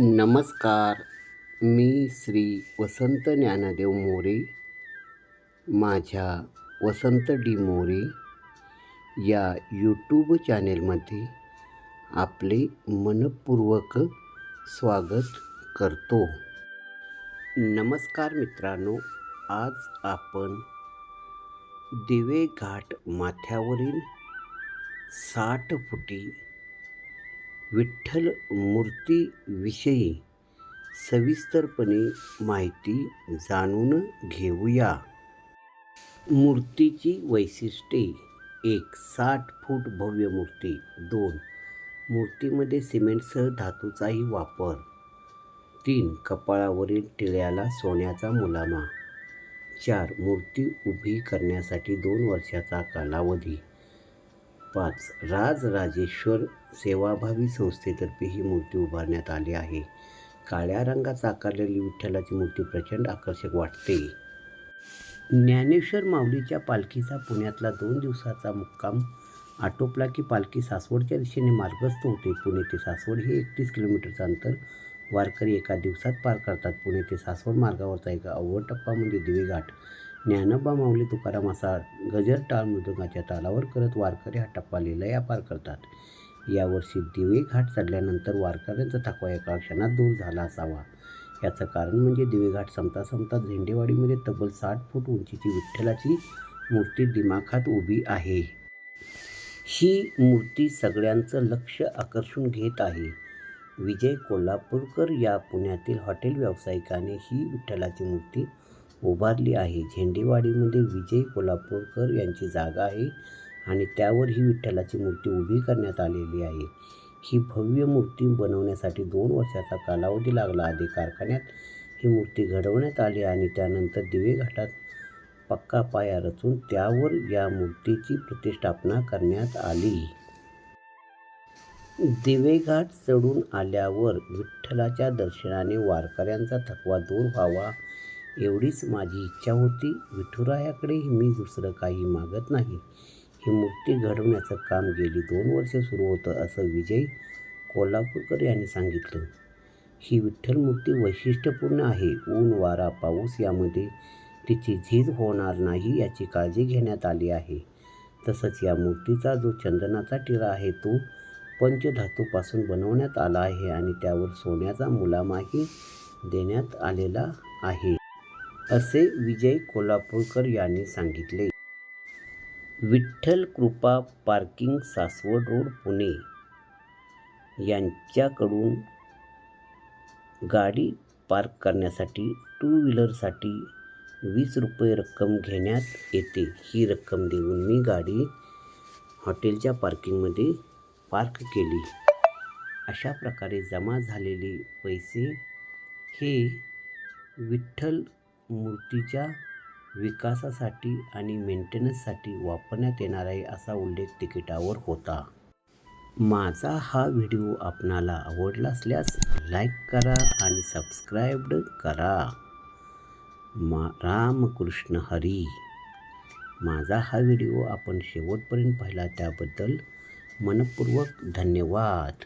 नमस्कार मी श्री वसंत ज्ञानदेव मोरे माझ्या वसंत डी मोरे या यूट्यूब चॅनेलमध्ये आपले मनपूर्वक स्वागत करतो. नमस्कार मित्रांनो आज आपण दिवे घाट माथ्यावरील साठ फुटी विठ्ठल मूर्तीविषयी सविस्तरपणे माहिती जाणून घेऊया. मूर्तीची वैशिष्ट्ये. एक साठ फूट भव्य मूर्ती. दोन मूर्तीमध्ये सिमेंटसह धातूचाही वापर. तीन कपाळावरील टिळ्याला सोन्याचा मुलामा. चार मूर्ती उभी करण्यासाठी दोन वर्षाचा कालावधी. पाच. राजराजेश्वर सेवाभावी संस्थेतर्फे ही मूर्ती उभारण्यात आली आहे. काळ्या रंगात आकारलेली विठ्ठलाची मूर्ती प्रचंड आकर्षक वाटते. ज्ञानेश्वर माऊलीच्या पालखीचा पुण्यातला दोन दिवसाचा मुक्काम. आटोपला की पालखी सासवडच्या दिशेने मार्गस्थ होते. पुणे ते सासवड हे एकतीस किलोमीटरचं अंतर. वारकरी एका दिवसात पार करतात. पुणे ते सासवड मार्गावरचा एक अव्वल टप्पा म्हणजे दिवेघाट ज्ञानोबा माऊली तुकाराम असा गजर टाळ मृदुंगाच्या तालावर करत वारकरी हा टप्पा लिलया पार करतात. यावर्षी दिवे घाट चढल्यानंतर वारकऱ्यांचा थकवा एका क्षणात दूर झाला असावा. याचं कारण म्हणजे दिवेघाट संपता संपता झेंडेवाडीमध्ये तब्बल साठ फूट उंचीची विठ्ठलाची मूर्ती दिमाखात उभी आहे. ही मूर्ती सगळ्यांचं लक्ष आकर्षून घेत आहे. विजय कोल्हापूरकर या पुण्यातील हॉटेल व्यावसायिकाने ही विठ्ठलाची मूर्ती उभारली आहे. झेंडेवाडीमध्ये विजय कोल्हापूरकर यांची जागा आहे आणि त्यावर ही विठ्ठलाची मूर्ती उभी करण्यात आलेली आहे. ही भव्य मूर्ती बनवण्यासाठी दोन वर्षाचा कालावधी लागला. आधी कारखान्यात ही मूर्ती घडवण्यात आली आणि त्यानंतर दिवे घाटात पक्का पाया रचून त्यावर या मूर्तीची प्रतिष्ठापना करण्यात आली. दिवेघाट चढून आल्यावर विठ्ठलाच्या दर्शनाने वारकऱ्यांचा थकवा दूर व्हावा. एवढीच माझी इच्छा होती. विठुरायाकडे मी दुसरं काही मागत नाही. ही मूर्ती घडवण्याचं काम गेली दोन वर्ष सुरू होतं असं विजय कोल्हापूरकर यांनी सांगितलं. ही विठ्ठल मूर्ती वैशिष्ट्यपूर्ण आहे. ऊन वारा पाऊस यामध्ये तिची झीज होणार नाही याची काळजी घेण्यात आली आहे. तसंच या मूर्तीचा जो चंदनाचा टिरा आहे तो पंचधातूपासून बनवण्यात आला आहे आणि त्यावर सोन्याचा मुलामाही देण्यात आलेला आहे. असे विजय कोल्हापूरकर यांनी सांगितले. विठ्ठल कृपा पार्किंग सासवड रोड पुणे. यांच्याकडून गाडी पार्क करण्यासाठी टू व्हीलरसाठी वीस रुपये रक्कम घेण्यात येते. ही रक्कम देऊन मी गाडी हॉटेलच्या पार्किंगमध्ये पार्क केली. अशा प्रकारे जमा झालेले पैसे हे विठ्ठल मूर्तीच्या विकासासाठी आणि मेंटेनन्ससाठी वापरण्यात येणार आहे असा उल्लेख तिकिटावर होता. माझा हा व्हिडिओ आपणाला आवडला असल्यास लाईक करा आणि सबस्क्राईब्ड करा. मा रामकृष्ण हरी. माझा हा व्हिडिओ आपण शेवटपर्यंत पाहिला त्याबद्दल मनपूर्वक धन्यवाद.